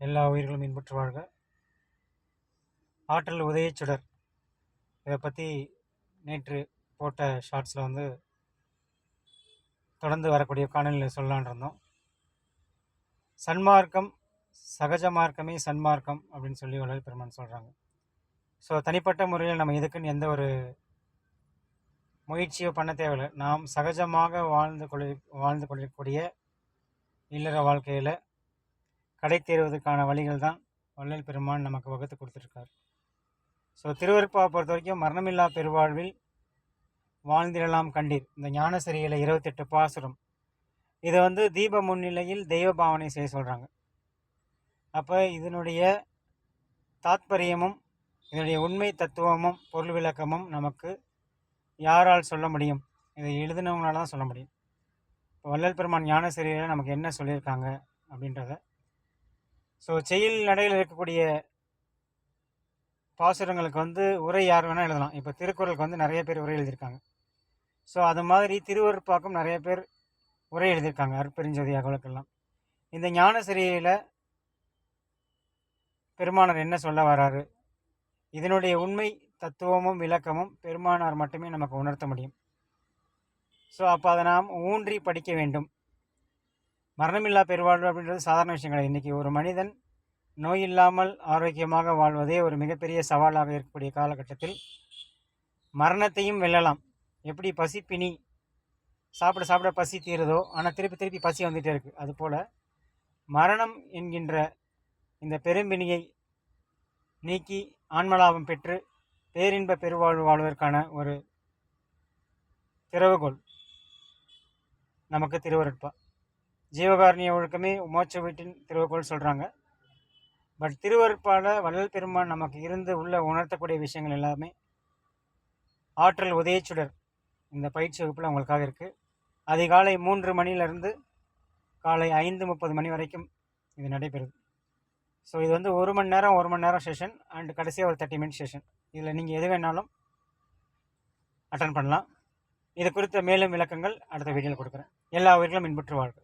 எல்லா உயிர்களும் இன்புற்று வாழ்க. ஆற்றல் உதயச் சுடர். இதை பற்றி நேற்று போட்ட ஷார்ட்ஸில் வந்து தொடர்ந்து வரக்கூடிய காணொலியில் சொல்லலான் இருந்தோம். சன்மார்க்கம் சகஜ மார்க்கமே சன்மார்க்கம் அப்படின்னு சொல்லி வள்ளல் பெருமான் சொல்கிறாங்க ஸோ தனிப்பட்ட முறையில் நம்ம இதுக்குன்னு எந்த ஒரு முயற்சியோ பண்ண தேவையில்லை. நாம் சகஜமாக வாழ்ந்து கொள்ள வாழ்ந்து கொள்ளக்கூடிய இல்லற வாழ்க்கையில் கடை தேர்வதற்கான வழிகள் தான் வள்ளல் பெருமான் நமக்கு வகுத்து கொடுத்துருக்கார். ஸோ திருவருப்பாவை பொறுத்த வரைக்கும் மரணமில்லா பெருவாழ்வில் வாழ்ந்திடலாம் கண்டீர். இந்த ஞானசரியில் இருபத்தெட்டு பாசுரம். இதை வந்து தீப முன்னிலையில் தெய்வ பாவனை செய்ய சொல்கிறாங்க அப்போ இதனுடைய தாத்பரியமும் இதனுடைய உண்மை தத்துவமும் பொருள் விளக்கமும் நமக்கு யாரால் சொல்ல முடியும்? இதை எழுதினவங்களால தான் சொல்ல முடியும். இப்போ வள்ளல் பெருமான் ஞானசரியில் நமக்கு என்ன சொல்லியிருக்காங்க அப்படின்றத ஸோ செயல் நடையில் இருக்கக்கூடிய பாசுரங்களுக்கு வந்து உரை யார் வேணால் எழுதலாம். இப்போ திருக்குறளுக்கு வந்து நிறைய பேர் உரை எழுதியிருக்காங்க. ஸோ அது மாதிரி திருவருப்பாக்கும் நிறைய பேர் உரை எழுதியிருக்காங்க அற்பெருஞ்சோதி அகவலுக்கெல்லாம் இந்த ஞானசிரியில் பெருமானார் என்ன சொல்ல வராரு? இதனுடைய உண்மை தத்துவமும் விளக்கமும் பெருமானார் மட்டுமே நமக்கு உணர்த்த முடியும். ஸோ அப்போ அதை நாம் ஊன்றி படிக்க வேண்டும். மரணமில்லா பெருவாழ்வு அப்படின்றது சாதாரண விஷயம் கிடையாது. இன்றைக்கி ஒரு மனிதன் நோய் இல்லாமல் ஆரோக்கியமாக வாழ்வதே ஒரு மிகப்பெரிய சவாலாக இருக்கக்கூடிய காலகட்டத்தில் மரணத்தையும் வெல்லலாம். எப்படி பசிப்பினி சாப்பிட சாப்பிட பசி தீருதோ ஆனால் திருப்பி திருப்பி பசி வந்துகிட்டே இருக்குது அதுபோல் மரணம் என்கின்ற இந்த பெரும்பினியை நீக்கி ஆன்மலாபம் பெற்று பேரின்ப பெருவாழ்வு வாழ்வதற்கான ஒரு திறவுகோள் நமக்கு திருவருட்பா. ஜீவகாரணிய ஒழுக்கமே மோட்ச வீட்டின் திருவக்கோள் சொல்கிறாங்க பட் திருவருட்பால வள்ளல் பெருமான் நமக்கு இருந்து உள்ள உணர்த்தக்கூடிய விஷயங்கள் எல்லாமே ஆற்றல் உதயச்சுடர் இந்த பயிற்சி வகுப்பில் உங்களுக்காக இருக்குது அதிகாலை மூன்று மணிலேருந்து காலை ஐந்து முப்பது மணி வரைக்கும் இது நடைபெறுது. ஸோ இது வந்து ஒரு மணி நேரம் ஒரு மணி நேரம் செஷன் அண்ட் கடைசியாக ஒரு தேர்ட்டி மினிட் செஷன் இதில் நீங்கள் எது வேணாலும் அட்டன் பண்ணலாம். இது குறித்த மேலும் விளக்கங்கள் அடுத்த வீடியோவில் கொடுக்குறேன். எல்லா உயிர்களும் இன்புற்று வாழ்க்கை